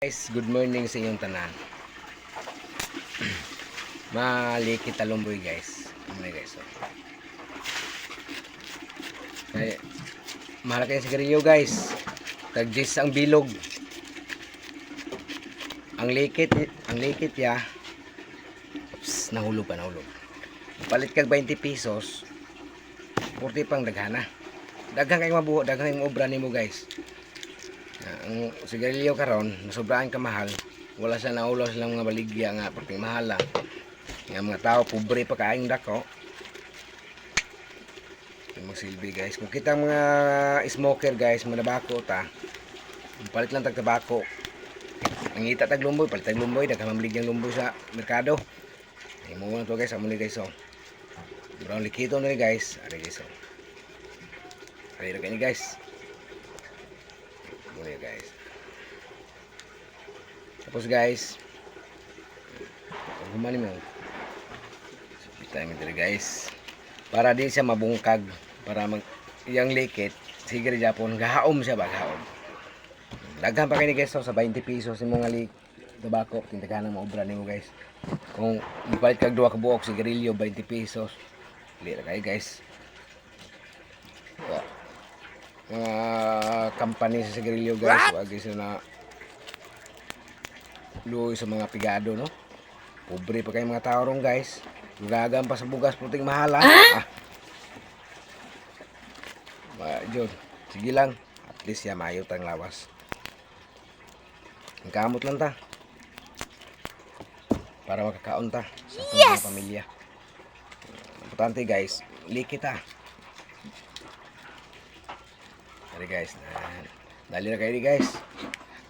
Guys, good morning sa inyong tanan. Maliki talumboy guys. Ano guys. Oh. Kaya, mahal kayo sa guys. Tagjis ang bilog. Ang likit, ang likit ya. Ups, nahulog pa, nahulog. Palit kag 20 pesos. 40 pang daghana. Daghang kayong mabuho, daghang kayong obra nimo guys. Ah, ang sigarilyo karon nasobraan ka mahal. Wala sa naulo silang mga baligya nga pati mahal lang nga mga tao pobre pa kaayong dako. Magsilbi guys. Kung kita mga smoker guys manabako ta. Palit lang tag tabako ang ita tag lumboy palit tag lumboy daghang mamalig yung lumboy sa merkado. Ay mo na to guys amo ni guys oh. Brown likito na guys. Ari guys oh. Ari kani guys guys. Tapos guys humani mo kita mo dito guys. Para di siya mabungkag para mag iyang likit sige rin gahaom siya ba gahaom daghan pa kayo guys so, sa 20 pesos yung mga lik tabako tindagahan ng maobra nimo guys. Kung ipalit kag duha ka buok sigarilyo 20 pesos. Lira kayo guys. Mga company sa sigarilyo guys. Wag isa na luoy sa mga pigado no? Pobre pa kayo mga tao ron guys. Gagan pa sa bugas puting mahala. Ah. Ba Jod sige lang. At least ya mayo tang lawas. Ang kamot lang ta. Para makakaon ta sa mga pamilya. Importante guys likit ta Dari guys, dali na kayo guys.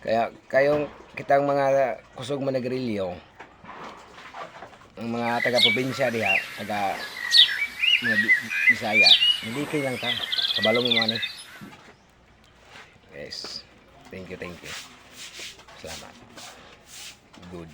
Kaya kayong kitang mga kusog managrilyo, ang mga taga probinsya diha, taga mga Bi- Bisaya, hindi kayo lang ta. Kabalo mo man eh. Guys, thank you, thank you. Salamat. Good.